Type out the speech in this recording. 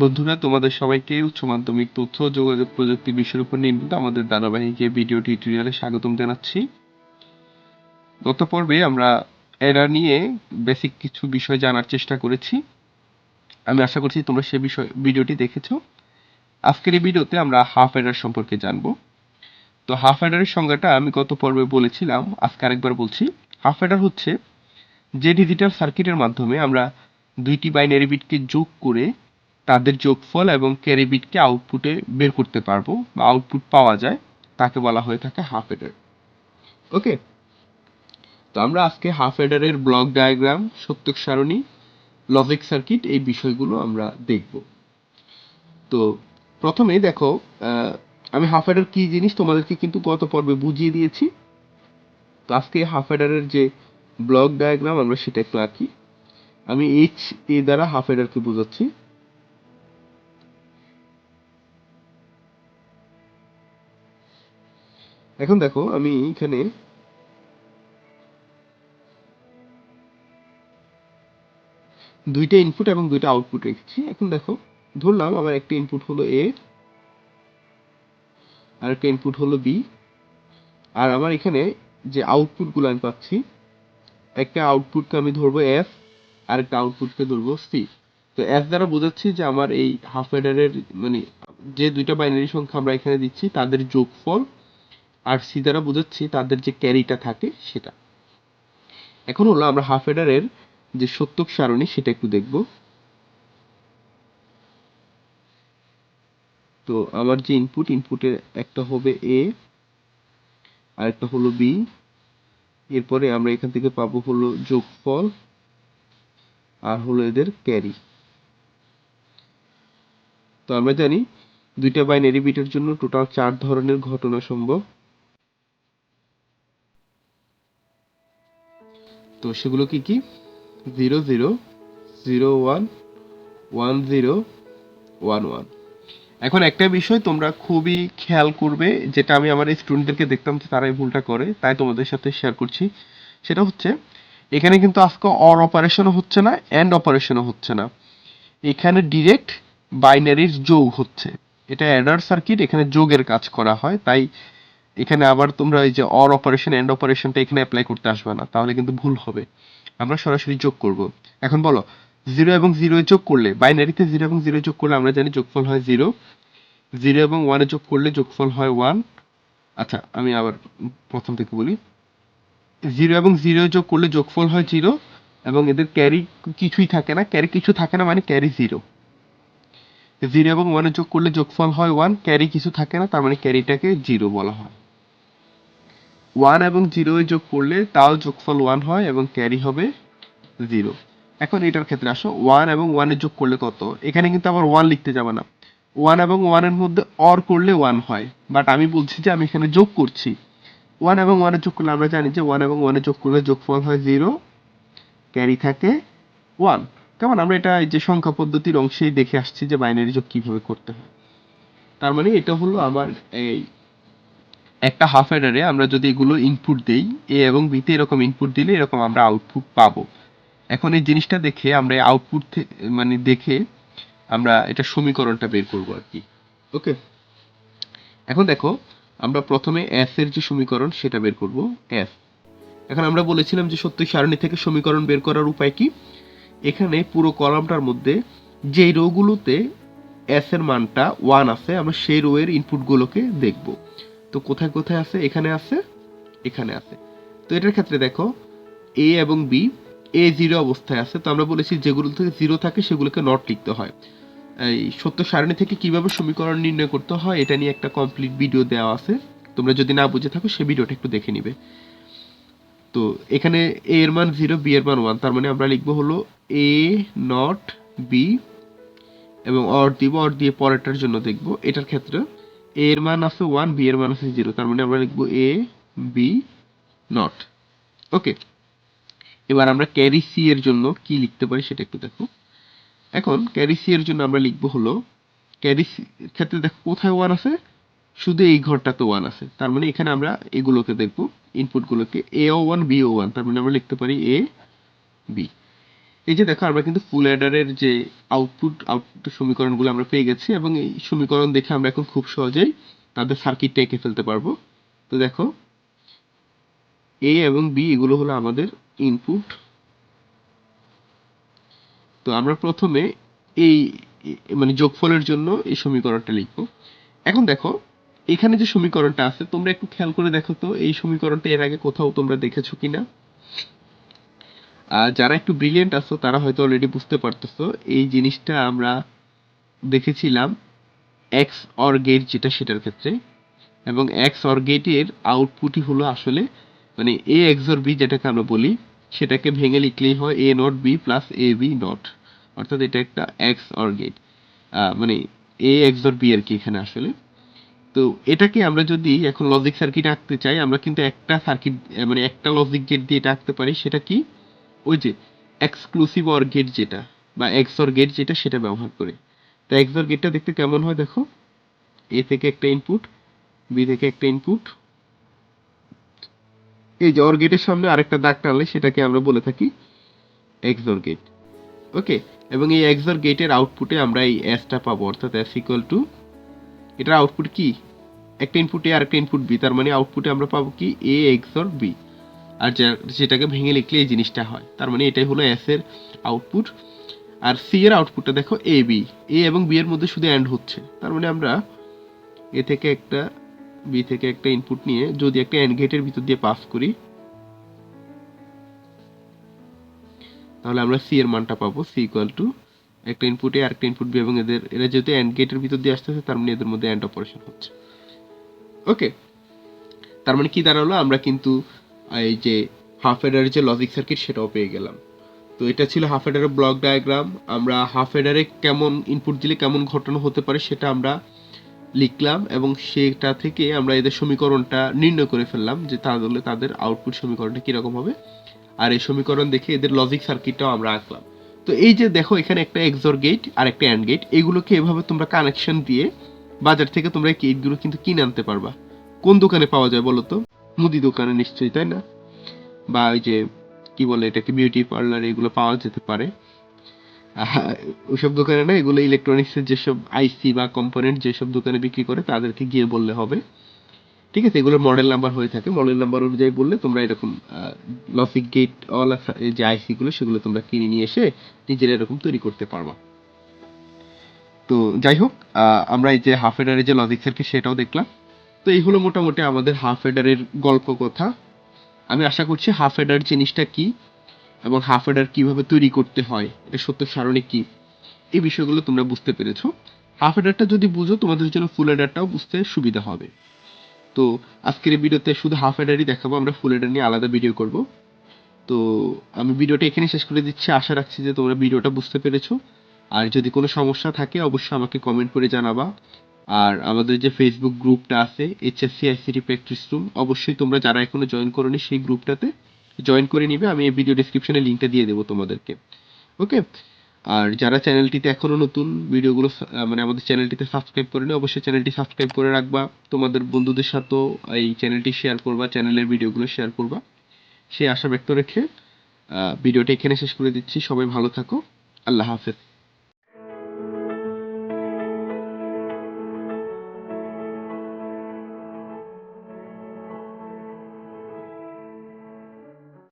বন্ধুরা, তোমাদের সবাইকে উচ্চ মাধ্যমিক তথ্য যোগাযোগ প্রযুক্তি বিষয়ের উপর নির্মিত আমাদের ধারাবাহিক এই ভিডিও টিউটোরিয়ালে স্বাগতম জানাচ্ছি। গত পর্বে আমরা এরা নিয়ে বেসিক কিছু বিষয় জানার চেষ্টা করেছি। আমি আশা করছি তোমরা সে বিষয় ভিডিওটি দেখেছ। আজকের এই ভিডিওতে আমরা হাফ এডার সম্পর্কে জানব। তো হাফ এডারের সংজ্ঞাটা আমি গত পর্বে বলেছিলাম, আজকে আরেকবার বলছি। হাফ এডার হচ্ছে যে ডিজিটাল সার্কিটের মাধ্যমে আমরা দুইটি বাইনারি বিটকে যোগ করে তাদের যোগফল এবং ক্যারি বিটকে আউটপুটে বের করতে পারব বা আউটপুট পাওয়া যায়, তাকে বলা হয়ে থাকে হাফ এডার ওকে তো আমরা আজকে হাফ এডারের ব্লক ডায়াগ্রাম সত্যক সারণী লজিক সার্কিট এই বিষয়গুলো আমরা দেখব। তো প্রথমে দেখো আমি হাফ এডার কী জিনিস তোমাদেরকে কিন্তু গত পর্বে বুঝিয়ে দিয়েছি। তো আজকে হাফ এডারের যে ব্লক ডায়াগ্রাম আমরা সেটা একটু আঁকি। আমি এইচ এ দ্বারা হাফ এডারকে বোঝাচ্ছি। এখন দেখো, আমি এখানে দুইটা ইনপুট এবং দুইটা আউটপুট রেখেছি। এখন দেখো, ধরলাম আমার একটা ইনপুট হলো এ আর একটা ইনপুট হলো বি আর আমার এখানে যে আউটপুটগুলো আমি পাচ্ছি, একটা আউটপুটকে আমি ধরবো এফ আর একটা আউটপুটকে ধরবো সি তো এফ দ্বারা বোঝাচ্ছি যে আমার এই হাফ এডারের মানে যে দুইটা বাইনারি সংখ্যা আমরা এখানে দিচ্ছি, তাদের যোগফল আর সি দ্বারা বোঝাচ্ছি তাদের যে ক্যারিটা থাকে সেটা। এখন হলো আমরা হাফ এডারের যে সত্যক সারণী সেটা একটু দেখব। তো আমার যে ইনপুট ইনপুটের একটা হবে এ আর একটা হলো বি এরপরে আমরা এখান থেকে পাবো হলো যোগফল, আর হলো এদের ক্যারি। তো আমরা জানি দুইটা বাইনারি বিটের জন্য টোটাল চার ধরনের ঘটনা সম্ভব। তো সেগুলো কি কি? Zero zero zero one one zero, one one. এখন একটা বিষয় তোমরা খুবই খেয়াল করবে, যেটা আমি আমার স্টুডেন্টদেরকে দেখতাম যে তারা এই ভুলটা করে, তাই তোমাদের সাথে শেয়ার করছি। সেটা হচ্ছে, এখানে কিন্তু আজকে অর অপারেশনও হচ্ছে না অ্যান্ড অপারেশনও হচ্ছে না। এখানে ডিরেক্ট বাইনারির যোগ হচ্ছে। এটা অ্যাডার সার্কিট এখানে যোগের কাজ করা হয়, তাই এখানে আবার তোমরা এই যে অর অপারেশন এন্ড অপারেশনটা এখানে অ্যাপ্লাই করতে আসবে না, তাহলে কিন্তু ভুল হবে। আমরা সরাসরি যোগ করব। এখন বলো জিরো এবং জিরো যোগ করলে বাইনারিতে জিরো এবং জিরো যোগ করলে আমরা জানি যোগফল হয় জিরো জিরো এবং ওয়ানে যোগ করলে যোগফল হয় ওয়ান আচ্ছা আমি আবার প্রথম থেকে বলি। জিরো এবং জিরো যোগ করলে যোগফল হয় জিরো এবং এদের ক্যারি কিছুই থাকে না। ক্যারি কিছু থাকে না মানে ক্যারি জিরো জিরো এবং ওয়ানে যোগ করলে যোগফল হয় ওয়ান ক্যারি কিছু থাকে না, তার মানে ক্যারিটাকে জিরো বলা হয়। ওয়ান এবং জিরো যোগ করলে তাও যোগফল ওয়ান হয় এবং ক্যারি হবে জিরো এখন এটার ক্ষেত্রে আসো ওয়ান এবং ওয়ানের যোগ করলে কত? এখানে কিন্তু আবার ওয়ান লিখতে যাবে না। ওয়ান এবং ওয়ানের মধ্যে অর করলে ওয়ান হয়। বাট আমি বলছি যে আমি এখানে যোগ করছি। ওয়ান এবং ওয়ানের যোগ করলে আমরা জানি যে ওয়ান এবং ওয়ানের যোগ করলে যোগফল হয় জিরো ক্যারি থাকে ওয়ান কেমন? আমরা এটা এই যে সংখ্যা পদ্ধতির অংশেই দেখে আসছি যে বাইনারি যোগ কীভাবে করতে হয়। তার মানে এটা হলো আমার এই একটা হাফ অ্যাডারে আমরা যদি এগুলো ইনপুট দেই এ এবং বিতে এরকম ইনপুট দিলে এরকম আমরা আউটপুট পাবো। এখন এই জিনিসটা দেখে আমরা আউটপুট মানে দেখে আমরা এটা সমীকরণটা বের করব আর কি। ওকে এখন দেখো, আমরা প্রথমে এস এর যে সমীকরণ, সেটা বের করব। এস এখন আমরা বলেছিলাম যে সত্যি সারণী থেকে সমীকরণ বের করার উপায় কি? এখানে পুরো কলামটার মধ্যে যেই রোগুলোতে এস এর মানটা ওয়ান আছে, আমরা সেই রো এর ইনপুটগুলোকে দেখব। তো কোথায় কোথায় আছে? এখানে আছে? এখানে আছে। তো এটার ক্ষেত্রে দেখো এ এবং বি এ জিরো অবস্থায় আছে। তো আমরা বলেছি যেগুলো থেকে জিরো থাকে, সেগুলোকে নট লিখতে হয়। এই সত্য সারণী থেকে কীভাবে সমীকরণ নির্ণয় করতে হয়, এটা নিয়ে একটা কমপ্লিট ভিডিও দেওয়া আছে। তোমরা যদি না বুঝে থাকো, সে ভিডিওটা একটু দেখে নিবে। তো এখানে এ এর মান জিরো বি এর মান ওয়ান তার মানে আমরা লিখব হলো এ নট বি এবং অর দিব অর দিয়ে পরেরটার জন্য দেখব। এটার ক্ষেত্রে এর মান আছে ওয়ান বি এর মান আছে জিরো তার মানে আমরা লিখব এ বি নট ওকে এবার আমরা ক্যারি সি এর জন্য কি লিখতে পারি সেটা একটু দেখো। এখন ক্যারি সি এর জন্য আমরা লিখব হলো ক্যারি সি ক্ষেত্রে দেখো কোথায় ওয়ান আছে? শুধু এই ঘরটাতে ওয়ান আছে। তার মানে এখানে আমরা এগুলোকে দেখব ইনপুটগুলোকে A O one B O one তার মানে আমরা লিখতে পারি এ বি এই যে দেখো, আমরা কিন্তু ফুল অ্যাডারের যে আউটপুট আউটপুট সমীকরণগুলো আমরা পেয়ে গেছি এবং এই সমীকরণ দেখে আমরা এখন খুব সহজেই তাদের সার্কিটটা এঁকে ফেলতে পারব। তো দেখো এ এবং বি এগুলো হলো আমাদের ইনপুট তো আমরা প্রথমে এই মানে যোগফলের জন্য এই সমীকরণটা লিখব। এখন দেখো, এখানে যে সমীকরণটা আছে, তোমরা একটু খেয়াল করে দেখো তো, এই সমীকরণটা এর আগে কোথাও তোমরা দেখেছ কিনা? যারা একটু ব্রিলিয়েন্ট আছো, তারা হয়তো অলরেডি বুঝতে পারতেছো, এই জিনিসটা আমরা দেখেছিলাম এক্স অর গেট যেটা সেটার ক্ষেত্রে। এবং এক্স অর গেটের আউটপুটই হলো আসলে মানে এ এক্স অর বি যেটাকে আমরা বলি, সেটাকে ভেঙে লিখলেই হয় A not B plus A B not অর্থাৎ এটা একটা এক্স অর গেট মানে এ এক্স অর বি আর কি এখানে আসলে। তো এটাকে আমরা যদি এখন লজিক সার্কিট আঁকতে চাই, আমরা কিন্তু একটা সার্কিট মানে একটা লজিক গেট দিয়ে এটা আঁকতে পারি, সেটা কি? ওই যে এক্সক্লুসিভ অর গেট যেটা, বা এক্স অর গেট যেটা, সেটা ব্যবহার করে। তো এক্স অর গেটটা দেখতে কেমন হয় দেখো? এ থেকে একটা ইনপুট বি থেকে একটা ইনপুট এই যে অর গেটের সামনে আরেকটা দাগ টানলে সেটাকে আমরা বলে থাকি এক্সর গেট ওকে? এবং এই এক্সর গেটের আউটপুটে আমরা এই এসটা পাবো, অর্থাৎ এস ইকুয়াল টু এটার আউটপুট কি? একটা ইনপুট এ আর একটা ইনপুট বি তার মানে আউটপুটে আমরা পাবো কি? এ এক্সর বি আর যেটাকে ভেঙে লিখলে এই জিনিসটা হয়। তার মানে এটাই হলো এস এর আউটপুট আর সি এর আউটপুটটা দেখো এ বি এ এবং বি এর মধ্যে শুধু অ্যান্ড হচ্ছে। তার মানে আমরা এ থেকে একটা বি থেকে একটা ইনপুট নিয়ে যদি একটা অ্যান্ড গেটের ভিতর দিয়ে পাস করি, তাহলে আমরা সি এর মানটা পাবো। সি ইকুয়াল টু একটা ইনপুটে আর একটা ইনপুট বি এবং এদের, এরা যেহেতু অ্যান্ড গেটের ভিতর দিয়ে আসতেছে, তার মানে এদের মধ্যে অ্যান্ড অপারেশন হচ্ছে। ওকে তার মানে কি দাঁড়াল? আমরা কিন্তু এই যে হাফ এডারের যে লজিক সার্কিট সেটাও পেয়ে গেলাম। তো এটা ছিল হাফ এডারের ব্লক ডায়াগ্রাম আমরা হাফ এডারে কেমন ইনপুট দিলে কেমন ঘটনা হতে পারে সেটা আমরা লিখলাম এবং সেটা থেকে আমরা এদের সমীকরণটা নির্ণয় করে ফেললাম যে তাহলে তাদের আউটপুট সমীকরণটা কীরকম হবে। আর এই সমীকরণ দেখে এদের লজিক সার্কিটটাও আমরা আঁকলাম। তো এই যে দেখো এখানে একটা এক্সর গেট আর একটা অ্যান্ড গেট এগুলোকে এভাবে তোমরা কানেকশন দিয়ে বাজার থেকে তোমরা এই গেটগুলো কিন্তু কিনে আনতে পারবা। কোন দোকানে পাওয়া যায় বলো তো? মুদি দোকানে নিশ্চয়ই, তাই না? বা ওই যে, কি বলে এটাকে বিউটি পার্লার এগুলো পাওয়া যেতে পারে। ওইসব দোকানে না এগুলো ইলেকট্রনিক্সের যেসব আইসি বা কম্পোনেন্ট যেসব দোকানে বিক্রি করে, তাদেরকে গিয়ে বললে হবে। ঠিক আছে এগুলো মডেল নাম্বার হয়ে থাকে। মডেল নাম্বার অনুযায়ী বললে তোমরা এরকম লজিক গেট অল যে আইসি গুলো, সেগুলো তোমরা কিনে নিয়ে এসে নিজের এরকম তৈরি করতে পারবা। তো যাই হোক আমরা এই যে হাফ এডারের যে লজিক সার্কিট সেটাও দেখলাম। তো এই হলো মোটামুটি আমাদের হাফ এডারের গল্প কথা। আমি আশা করছি হাফ এডার জিনিসটা কি এবং হাফ এডার কীভাবে তৈরি করতে হয়, এটা সত্য সারণী কি, এই বিষয়গুলো তোমরা বুঝতে পেরেছ। হাফ এডারটা যদি বুঝো, তোমাদের জন্য ফুল এডারটাও বুঝতে সুবিধা হবে। তো আজকের এই ভিডিওতে শুধু হাফ এডারই দেখাবো, আমরা ফুল এডার নিয়ে আলাদা ভিডিও করব। তো আমি ভিডিওটা এখানে শেষ করে দিচ্ছি। আশা রাখছি যে তোমরা ভিডিওটা বুঝতে পেরেছ। আর যদি কোনো সমস্যা থাকে, অবশ্যই আমাকে কমেন্ট করে জানাবা। আর আমাদের যে ফেসবুক গ্রুপটা আছে এইচএসসি আইসিটি প্র্যাকটিস রুম অবশ্যই তোমরা যারা এখনও জয়েন করোনি সেই গ্রুপটাতে জয়েন করে নিবে। আমি এই ভিডিও ডেসক্রিপশনে লিঙ্কটা দিয়ে দেবো তোমাদেরকে। ওকে আর যারা চ্যানেলটিতে এখনও নতুন ভিডিওগুলো মানে আমাদের চ্যানেলটিতে সাবস্ক্রাইব করে করেনি, অবশ্যই চ্যানেলটি সাবস্ক্রাইব করে রাখবা। তোমাদের বন্ধুদের সাথেও এই চ্যানেলটি শেয়ার করবা চ্যানেলের ভিডিওগুলো শেয়ার করবা। সেই আশা ব্যক্ত রেখে ভিডিওটা এখানে শেষ করে দিচ্ছি। সবাই ভালো থাকো। আল্লাহ হাফেজ।